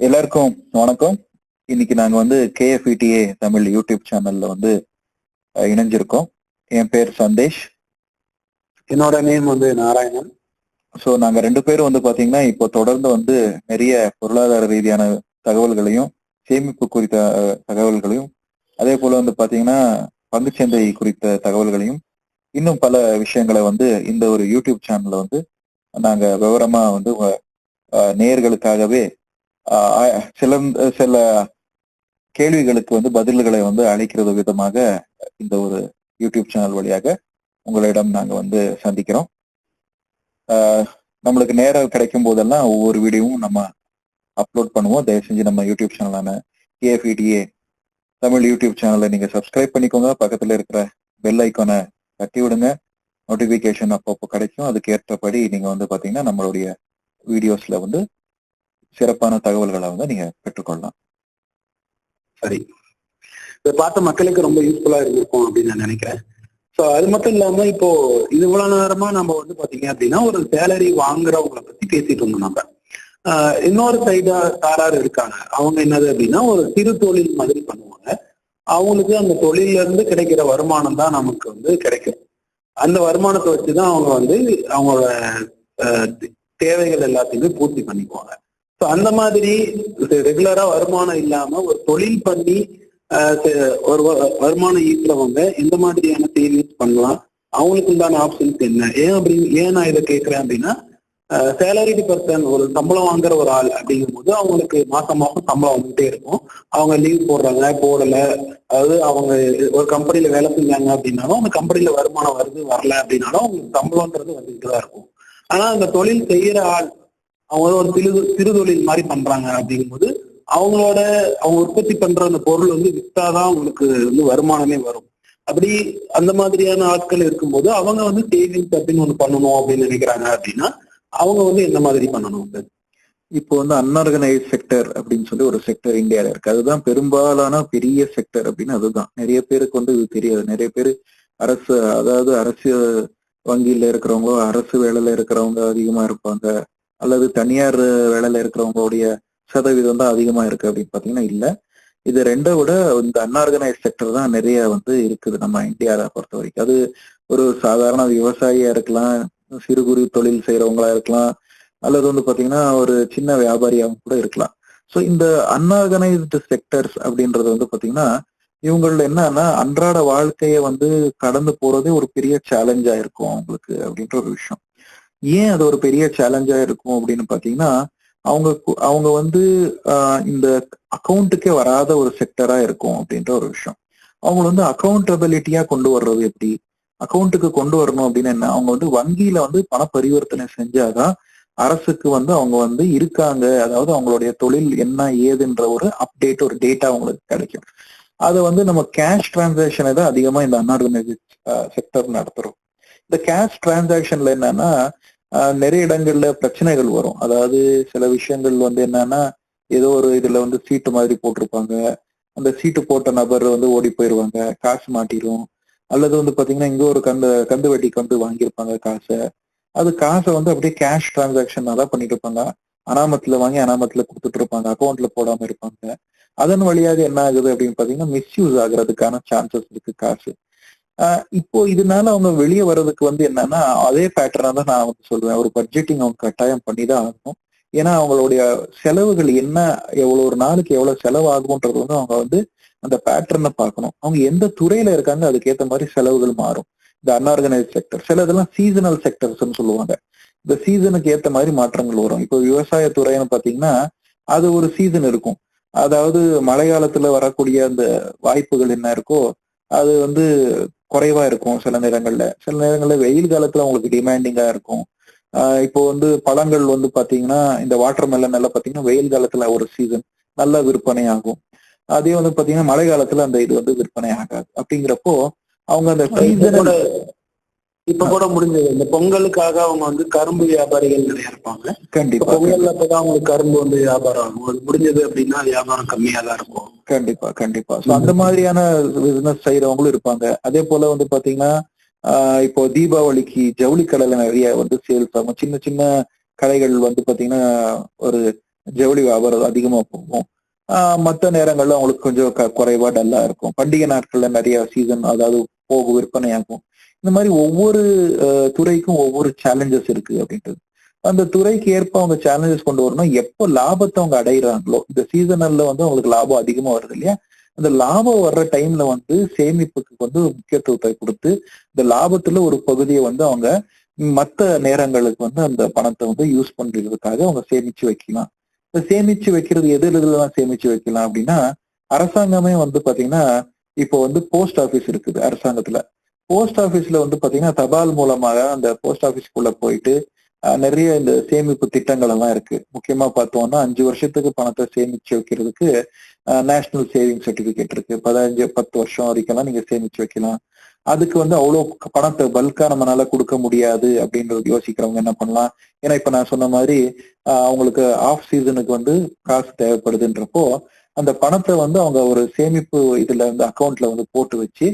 எல்லாருக்கும் வணக்கம். இன்னைக்கு நாங்க வந்து கேஎஃப்இடிஏ தமிழ் யூடியூப் சேனல்ல வந்து இணைஞ்சிருக்கோம். என் பேர் சந்தேஷ். என்னோட நேம் வந்து நாராயணன். ஸோ நாங்க ரெண்டு பேரும் வந்து பாத்தீங்கன்னா இப்போ தொடர்ந்து வந்து நிறைய பொருளாதார ரீதியான தகவல்களையும் சேமிப்பு குறித்த தகவல்களையும் அதே போல வந்து பாத்தீங்கன்னா பங்குச்சந்தை குறித்த தகவல்களையும் இன்னும் பல விஷயங்களை வந்து இந்த ஒரு யூடியூப் சேனல்ல வந்து நாங்க விவரமா வந்து அஹ், சில சில கேள்விகளுக்கு வந்து பதில்களை வந்து அளிக்கிறது விதமாக இந்த ஒரு யூடியூப் சேனல் வழியாக உங்களிடம் நாங்கள் வந்து சந்திக்கிறோம். நம்மளுக்கு நேரம் கிடைக்கும் போதெல்லாம் ஒவ்வொரு வீடியோவும் நம்ம அப்லோட் பண்ணுவோம். தயவு செஞ்சு நம்ம யூடியூப் சேனலான கேஎஃப்இடிஏ தமிழ் யூடியூப் சேனலை நீங்கள் சப்ஸ்கிரைப் பண்ணிக்கோங்க. பக்கத்தில் இருக்கிற பெல் ஐக்கானை தட்டி விடுங்க. நோட்டிஃபிகேஷன் அப்பப்போ கிடைக்கும். அதுக்கு ஏற்றபடி நீங்கள் வந்து பார்த்தீங்கன்னா நம்மளுடைய வீடியோஸில் வந்து சிறப்பான தகவல்களை வந்து நீங்க பெற்றுக்கொள்ளலாம். சரி. இதை பார்த்த மக்களுக்கு ரொம்ப யூஸ்ஃபுல்லா இருந்திருக்கும் அப்படின்னு நான் நினைக்கிறேன். ஸோ அது மட்டும் இல்லாம இப்போ இவ்வளவு நேரமா நம்ம வந்து பாத்தீங்க அப்படின்னா ஒரு சேலரி வாங்குறவங்களை பத்தி பேசிட்டு இருந்தோம் நம்ம இன்னொரு சைடா சாரார் இருக்காங்க. அவங்க என்னது அப்படின்னா ஒரு சிறு தொழில் மாதிரி பண்ணுவாங்க. அவங்களுக்கு அந்த தொழில இருந்து கிடைக்கிற வருமானம் தான் நமக்கு வந்து கிடைக்கும். அந்த வருமானத்தை வச்சுதான் அவங்க வந்து அவங்களோட ஆஹ் தேவைகள் எல்லாத்தையுமே பூர்த்தி பண்ணிக்குவாங்க. ஸோ அந்த மாதிரி ரெகுலரா வருமானம் இல்லாம ஒரு தொழில் பண்ணி ஒரு வருமானம் ஈட்டுறவங்க எந்த மாதிரியான சேவிங்ஸ் பண்ணலாம். அவங்களுக்கு உண்டான ஆப்ஷன்ஸ் என்ன? ஏன் அப்படின்னு ஏன் நான் இதை கேட்கிறேன் அப்படின்னா சேலரிடு பர்சன் ஒரு சம்பளம் வாங்குற ஒரு ஆள் அப்படிங்கும்போது அவங்களுக்கு மாசம் மாசம் சம்பளம் வந்துட்டே இருக்கும். அவங்க லீவ் போடுறாங்க போடல. அதாவது அவங்க ஒரு கம்பெனில வேலை செஞ்சாங்க அப்படின்னாலும் அந்த கம்பெனில வருமானம் வருது வரல அப்படின்னாலும் அவங்களுக்கு சம்பளம்ன்றது வந்துட்டு தான் இருக்கும். ஆனா அந்த தொழில் செய்யற ஆள் அவங்க ஒரு சிறு சிறு தொழில் மாதிரி பண்றாங்க அப்படிங்கும்போது அவங்களோட அவங்க உற்பத்தி பண்ற அந்த பொருள் வந்து வித்தாதான் அவங்களுக்கு வந்து வருமானமே வரும். அப்படி அந்த மாதிரியான ஆட்கள் இருக்கும்போது அவங்க வந்து சேவிங்ஸ் அப்படின்னு ஒண்ணு பண்ணணும் அப்படின்னு நினைக்கிறாங்க அப்படின்னா அவங்க வந்து என்ன மாதிரி பண்ணணும் சார்? இப்போ வந்து அன்ஆர்கனைஸ் செக்டர் அப்படின்னு சொல்லி ஒரு செக்டர் இந்தியால இருக்கு. அதுதான் பெரும்பாலான பெரிய செக்டர் அப்படின்னு அதுதான். நிறைய பேருக்கு வந்து இது தெரியாது. நிறைய பேர் அரசு அதாவது அரசு வங்கியில இருக்கிறவங்க அரசு வேலையில இருக்கிறவங்க அதிகமா இருப்பாங்க. அல்லது தனியார் வேலையில இருக்கிறவங்களுடைய சதவீதம் தான் அதிகமா இருக்கு அப்படின்னு பாத்தீங்கன்னா இல்ல. இது ரெண்டை விட இந்த அன்ஆர்கனைஸ் செக்டர் தான் நிறைய வந்து இருக்குது நம்ம இந்தியாவை பொறுத்த வரைக்கும். அது ஒரு சாதாரண விவசாயியா இருக்கலாம் சிறு குறு தொழில் செய்யறவங்களா இருக்கலாம் அல்லது வந்து பாத்தீங்கன்னா ஒரு சின்ன வியாபாரியாகவும் கூட இருக்கலாம். ஸோ இந்த அன்ஆர்கனைஸ்டு செக்டர்ஸ் அப்படின்றது வந்து பாத்தீங்கன்னா இவங்கள என்னன்னா அன்றாட வாழ்க்கையை வந்து கடந்து போறதே ஒரு பெரிய சேலஞ்சா இருக்கும் அவங்களுக்கு அப்படின்ற ஒரு விஷயம். ஏன் அது ஒரு பெரிய சேலஞ்சா இருக்கும் அப்படின்னு பாத்தீங்கன்னா அவங்க அவங்க வந்து ஆஹ், இந்த அக்கௌண்ட்டுக்கே வராத ஒரு செக்டரா இருக்கும் அப்படின்ற ஒரு விஷயம். அவங்க வந்து அக்கௌண்டபிலிட்டியா கொண்டு வர்றது எப்படி? அக்கௌண்ட்டுக்கு கொண்டு வரணும் அப்படின்னு என்ன? அவங்க வந்து வங்கியில வந்து பண பரிவர்த்தனை செஞ்சாதான் அரசுக்கு வந்து அவங்க வந்து இருக்காங்க. அதாவது அவங்களுடைய தொழில் என்ன ஏதுன்ற ஒரு அப்டேட் ஒரு டேட்டா அவங்களுக்கு கிடைக்கும். அதை வந்து நம்ம கேஷ் டிரான்சாக்ஷனை தான் அதிகமா இந்த அன்ஆர்கனைஸ்ட் செக்டர் நடத்துறோம். இந்த கேஷ் டிரான்சாக்ஷன்ல என்னன்னா நிறைய இடங்கள்ல பிரச்சனைகள் வரும். அதாவது சில விஷயங்கள் வந்து என்னன்னா ஏதோ ஒரு இதுல வந்து சீட்டு மாதிரி போட்டிருப்பாங்க. அந்த சீட்டு போட்ட நபர் வந்து ஓடி போயிருவாங்க காசு மாட்டிடும் அல்லது வந்து பாத்தீங்கன்னா இங்க ஒரு கந்து கந்து வட்டிக்கு வந்து வாங்கியிருப்பாங்க காசை. அது காசை வந்து அப்படியே கேஷ் டிரான்சாக்ஷன் தான் பண்ணிட்டு இருப்பாங்க. அனாமத்துல வாங்கி அனாமத்துல கொடுத்துட்டு இருப்பாங்க. அக்கௌண்ட்ல போடாம இருப்பாங்க. அதன் வழியாக என்ன ஆகுது அப்படின்னு பாத்தீங்கன்னா மிஸ்யூஸ் ஆகுறதுக்கான சான்சஸ் இருக்கு காசு. இப்போ இதனால அவங்க வெளியே வர்றதுக்கு வந்து என்னன்னா அதே பேட்டர்னா தான் நான் வந்து சொல்லுவேன். ஒரு பட்ஜெட்டிங் அவங்க கட்டாயம் பண்ணி தான் ஆகணும். ஏன்னா அவங்களுடைய செலவுகள் என்ன எவ்வளோ ஒரு நாளுக்கு எவ்வளவு செலவாகும்ன்றது வந்து அவங்க வந்து அந்த பேட்டர்னை பார்க்கணும். அவங்க எந்த துறையில இருக்காங்க அதுக்கேற்ற மாதிரி செலவுகள் மாறும். இந்த அன்ஆர்கனைஸ் செக்டர் சில இதெல்லாம் சீசனல் செக்டர்ஸ்னு சொல்லுவாங்க. இந்த சீசனுக்கு ஏற்ற மாதிரி மாற்றங்கள் வரும். இப்போ விவசாய துறைன்னு பார்த்தீங்கன்னா அது ஒரு சீசன் இருக்கும். அதாவது மழை காலத்துல வரக்கூடிய அந்த வாய்ப்புகள் என்ன இருக்கோ அது வந்து குறைவா இருக்கும் சில நேரங்கள்ல. சில நேரங்கள்ல வெயில் காலத்துல உங்களுக்கு டிமாண்டிங்கா இருக்கும். ஆஹ் இப்போ வந்து பழங்கள் வந்து பாத்தீங்கன்னா இந்த வாட்டர் மெலன் எல்லாம் பாத்தீங்கன்னா வெயில் காலத்துல ஒரு சீசன் நல்ல விற்பனை ஆகும் அதே வந்து பாத்தீங்கன்னா மழை காலத்துல அந்த இது வந்து விற்பனை ஆகாது. அப்படிங்கிறப்போ அவங்க அந்த இப்ப சீசன் கூட இப்ப கூட முடிஞ்சது. இந்த பொங்கலுக்காக அவங்க வந்து கரும்பு வியாபாரிகள் நிறைய இருப்பாங்க. கண்டிப்பா பொங்கல் அப்பதான் அவங்களுக்கு கரும்பு வந்து வியாபாரம் ஆகும். அது முடிஞ்சது அப்படின்னா வியாபாரம் கம்மியா தான் இருக்கும். கண்டிப்பா கண்டிப்பா. சோ அந்த மாதிரியான பிசினஸ் செய்யறவங்களும் இருப்பாங்க. அதே போல வந்து பாத்தீங்கன்னா ஆஹ் இப்போ தீபாவளிக்கு ஜவுளி கடையில நிறைய வந்து சேல்ஸ் ஆகும். சின்ன சின்ன கடைகள் வந்து பாத்தீங்கன்னா ஒரு ஜவுளி வியாபாரம் அதிகமா போகும். ஆஹ் மத்த நேரங்கள்ல அவங்களுக்கு கொஞ்சம் குறைவா டல்லா இருக்கும். பண்டிகை நாட்கள்ல நிறைய சீசன் அதாவது போகும் விற்பனையாகும் இந்த மாதிரி ஒவ்வொரு துறைக்கும் ஒவ்வொரு சேலஞ்சஸ் இருக்கு அப்படின்றது. அந்த துறைக்கு ஏற்ப அவங்க சேலஞ்சஸ் கொண்டு வரணும். எப்போ லாபத்தை அவங்க அடையிறாங்களோ இந்த சீசனல்ல வந்து அவங்களுக்கு லாபம் அதிகமா வருது இல்லையா? அந்த லாபம் வர்ற டைம்ல வந்து சேமிப்புக்கு வந்து முக்கியத்துவத்தை கொடுத்து இந்த லாபத்துல ஒரு பகுதியை வந்து அவங்க மற்ற நேரங்களுக்கு வந்து அந்த பணத்தை வந்து யூஸ் பண்றதுக்காக அவங்க சேமிச்சு வைக்கலாம். இப்ப சேமிச்சு வைக்கிறது எது எதுலாம் சேமிச்சு வைக்கலாம் அப்படின்னா அரசாங்கமே வந்து பாத்தீங்கன்னா இப்போ வந்து போஸ்ட் ஆபீஸ் இருக்குது அரசாங்கத்துல. போஸ்ட் ஆபீஸ்ல வந்து பாத்தீங்கன்னா தபால் மூலமாக அந்த போஸ்ட் ஆபீஸ்க்குள்ள போயிட்டு நிறைய இந்த சேமிப்பு திட்டங்கள் எல்லாம் இருக்கு. முக்கியமா பார்த்தோம்னா அஞ்சு வருஷத்துக்கு பணத்தை சேமிச்சு வைக்கிறதுக்கு நேஷனல் சேவிங் சர்டிபிகேட் இருக்கு. பதினஞ்சு பத்து வருஷம் வரைக்கும்லாம் நீங்க சேமிச்சு வைக்கலாம். அதுக்கு வந்து அவ்வளோ பணத்தை பல்கா நம்மளால கொடுக்க முடியாது அப்படின்றது யோசிக்கிறவங்க என்ன பண்ணலாம்? ஏன்னா இப்ப நான் சொன்ன மாதிரி அவங்களுக்கு ஆஃப் சீசனுக்கு வந்து காசு தேவைப்படுதுன்றப்போ அந்த பணத்தை வந்து அவங்க ஒரு சேமிப்பு இதுல இந்த அக்கௌண்ட்ல வந்து போட்டு வச்சு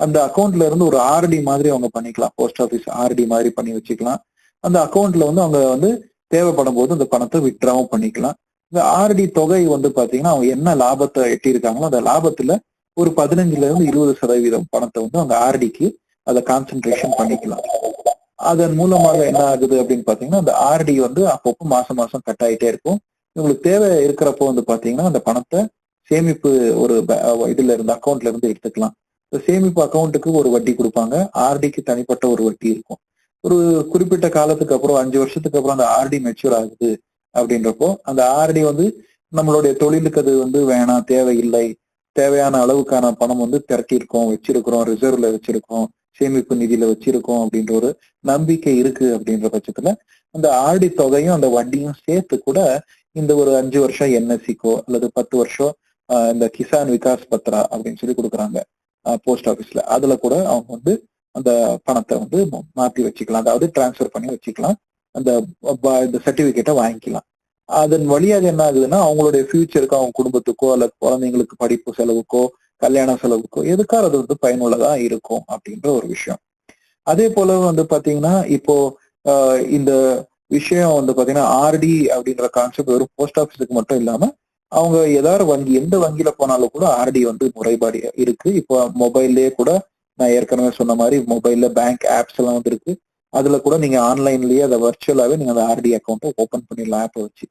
அந்த அக்கௌண்ட்ல இருந்து ஒரு ஆர்டி மாதிரி அவங்க பண்ணிக்கலாம். போஸ்ட் ஆபீஸ் ஆர்டி மாதிரி பண்ணி வச்சுக்கலாம். அந்த அக்கௌண்ட்ல வந்து அவங்க வந்து தேவைப்படும் போது அந்த பணத்தை விட்ராவும் பண்ணிக்கலாம். இந்த ஆர்டி தொகை வந்து பாத்தீங்கன்னா அவங்க என்ன லாபத்தை எட்டியிருக்காங்களோ அந்த லாபத்துல ஒரு பதினஞ்சுல இருந்து இருபது சதவீதம் பணத்தை வந்து அவங்க ஆர்டிக்கு அதை கான்சென்ட்ரேஷன் பண்ணிக்கலாம். அதன் மூலமாக என்ன ஆகுது அப்படின்னு பாத்தீங்கன்னா அந்த ஆர்டி வந்து அப்பப்போ மாசம் மாசம் கட் ஆயிட்டே இருக்கும். உங்களுக்கு தேவை இருக்கிறப்போ வந்து பாத்தீங்கன்னா அந்த பணத்தை சேமிப்பு ஒரு இதுல இருந்து அக்கௌண்ட்ல இருந்து எடுத்துக்கலாம். இந்த சேமிப்பு அக்கௌண்ட்டுக்கு ஒரு வட்டி கொடுப்பாங்க. ஆர்டிக்கு தனிப்பட்ட ஒரு வட்டி இருக்கும். ஒரு குறிப்பிட்ட காலத்துக்கு அப்புறம் அஞ்சு வருஷத்துக்கு அப்புறம் அந்த ஆர்டி மெச்சூர் ஆகுது அப்படின்றப்போ அந்த ஆர்டி வந்து நம்மளுடைய தொழிலுக்கு அது வந்து வேணாம் தேவையில்லை. தேவையான அளவுக்கான பணம் வந்து திரட்டியிருக்கோம் வச்சிருக்கிறோம் ரிசர்வ்ல வச்சிருக்கோம் சேமிப்பு நிதியில வச்சிருக்கோம் அப்படின்ற ஒரு நம்பிக்கை இருக்கு அப்படின்ற பட்சத்துல அந்த ஆர்டி தொகையும் அந்த வட்டியும் சேர்த்து கூட இந்த ஒரு அஞ்சு வருஷம் என்எஸ்சிக்கோ அல்லது பத்து வருஷம் இந்த கிசான் விகாஸ் பத்ரா அப்படின்னு சொல்லி கொடுக்குறாங்க போஸ்ட் ஆபீஸ்ல அதுல கூட அவங்க வந்து அந்த பணத்தை வந்து மாற்றி வச்சுக்கலாம். அதாவது டிரான்ஸ்ஃபர் பண்ணி வச்சுக்கலாம். அந்த ப- இந்த சர்டிஃபிகேட்டை வாங்கிக்கலாம். அதன் வழியாக என்ன ஆகுதுன்னா அவங்களுடைய ஃபியூச்சருக்கு அவங்க குடும்பத்துக்கோ அல்லது குழந்தைங்களுக்கு படிப்பு செலவுக்கோ கல்யாண செலவுக்கோ எதுக்காக அது வந்து பயனுள்ளதா இருக்கும் அப்படின்ற ஒரு விஷயம். அதே போல வந்து பாத்தீங்கன்னா இப்போ இந்த விஷயம் வந்து பாத்தீங்கன்னா ஆர்டி அப்படின்ற கான்செப்ட் வெறும் போஸ்ட் ஆஃபீஸுக்கு மட்டும் இல்லாம அவங்க ஏதாவது வங்கி எந்த வங்கியில போனாலும் கூட ஆர்டி வந்து முறைபாடு இருக்கு. இப்போ மொபைல்லே கூட நான் ஏற்கனவே சொன்ன மாதிரி மொபைல்ல பேங்க் ஆப்ஸ் எல்லாம் வந்துருக்கு. அதுல கூட நீங்க ஆன்லைன்லயே அதை வர்ச்சுவலாவே நீங்க அந்த ஆர்டி அக்கௌண்ட்டை ஓப்பன் பண்ணிடலாம் ஆப்பை வச்சு.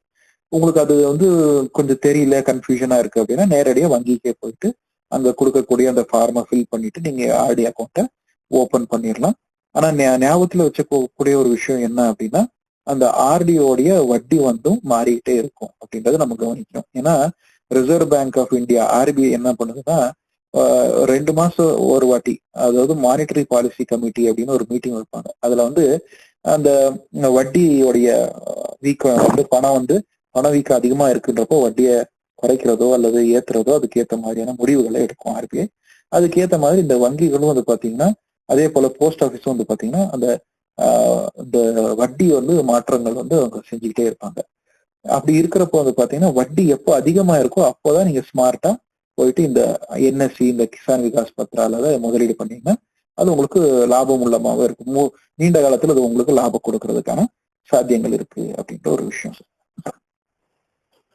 உங்களுக்கு அது வந்து கொஞ்சம் தெரியல கன்ஃபியூஷனா இருக்கு அப்படின்னா நேரடியாக வங்கிக்கே போயிட்டு அங்க கொடுக்கக்கூடிய அந்த ஃபார்மை ஃபில் பண்ணிட்டு நீங்க ஆர்டி அக்கௌண்ட்டை ஓப்பன் பண்ணிடலாம். ஆனா ஞாபகத்துல வச்சுக்கக்கூடிய ஒரு விஷயம் என்ன அப்படின்னா அந்த ஆர்டியோடைய வட்டி வந்தும் மாறிக்கிட்டே இருக்கும் அப்படின்றத நம்ம கவனிக்கணும். ஏன்னா Reserve Bank of India RBI என்ன பண்ணுதுன்னா ரெண்டு மாசம் ஒரு வாட்டி. அதாவது மானிட்டரி பாலிசி கமிட்டி அப்படின்னு ஒரு மீட்டிங் வைப்பாங்க. அதுல வந்து அந்த வட்டியோடைய வீக்கம் வந்து பணம் வந்து பண வீக்கம் அதிகமா இருக்குன்றப்போ வட்டியை குறைக்கிறதோ அல்லது ஏத்துறதோ அதுக்கு ஏத்த மாதிரியான முடிவுகளை எடுக்கும் ஆர்பிஐ அதுக்கேத்த மாதிரி இந்த வங்கிகளும் வந்து பாத்தீங்கன்னா அதே போல போஸ்ட் ஆபீஸும் வந்து பாத்தீங்கன்னா அந்த இந்த வட்டி வந்து மாற்றங்கள் வந்து அவங்க செஞ்சுக்கிட்டே இருப்பாங்க. அப்படி இருக்கிறப்போ வந்து பாத்தீங்கன்னா வட்டி எப்போ அதிகமா இருக்கோ அப்போதான் நீங்க ஸ்மார்ட்டா போயிட்டு இந்த என்எஸ்சி இந்த கிசான் விகாஸ் பத்ரால முதலீடு பண்ணீங்கன்னா அது உங்களுக்கு லாபம் உள்ளமாகவும் இருக்கும். நீண்ட காலத்தில் அது உங்களுக்கு லாபம் கொடுக்கறதுக்கான சாத்தியங்கள் இருக்கு அப்படின்ற ஒரு விஷயம்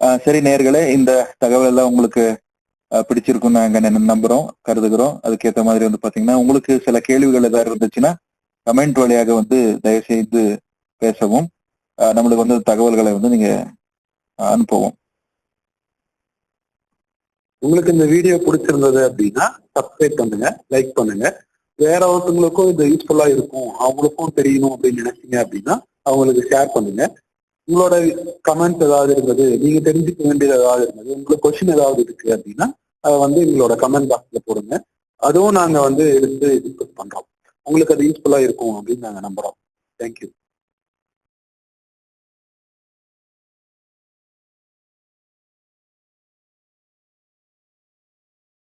ஆஹ் சரி நேர்களே இந்த தகவல் எல்லாம் உங்களுக்கு பிடிச்சிருக்கும் நாங்க நம்புறோம் கருதுகிறோம். அதுக்கேற்ற மாதிரி வந்து பாத்தீங்கன்னா உங்களுக்கு சில கேள்விகள் ஏதாவது இருந்துச்சுன்னா கமெண்ட் வழியாக வந்து தயவு செய்து பேசவும் நம்மளுக்கு வந்து தகவல்களை வந்து நீங்க அனுப்பவும். உங்களுக்கு இந்த வீடியோ பிடிச்சிருந்தது அப்படின்னா சப்ஸ்கிரைப் பண்ணுங்க லைக் பண்ணுங்க. வேற ஒருத்தவங்களுக்கும் இது யூஸ்ஃபுல்லா இருக்கும். அவங்களுக்கும் தெரியணும் அப்படின்னு நினைச்சீங்க அப்படின்னா அவங்களுக்கு ஷேர் பண்ணுங்க. உங்களோட கமெண்ட்ஸ் ஏதாவது இருந்தது நீங்க தெரிஞ்சுக்க வேண்டியது ஏதாவது இருந்தது உங்களுக்கு கொஸ்டின் ஏதாவது இருக்கு அப்படின்னா அதை வந்து எங்களோட கமெண்ட் பாக்ஸ்ல போடுங்க. அதுவும் நாங்க வந்து எடுத்து டிஸ்கஸ் பண்றோம். உங்களுக்கு அது யூஸ்ஃபுல்லா இருக்கும் அப்படின்னு நாங்க நம்புறோம். தேங்க்யூ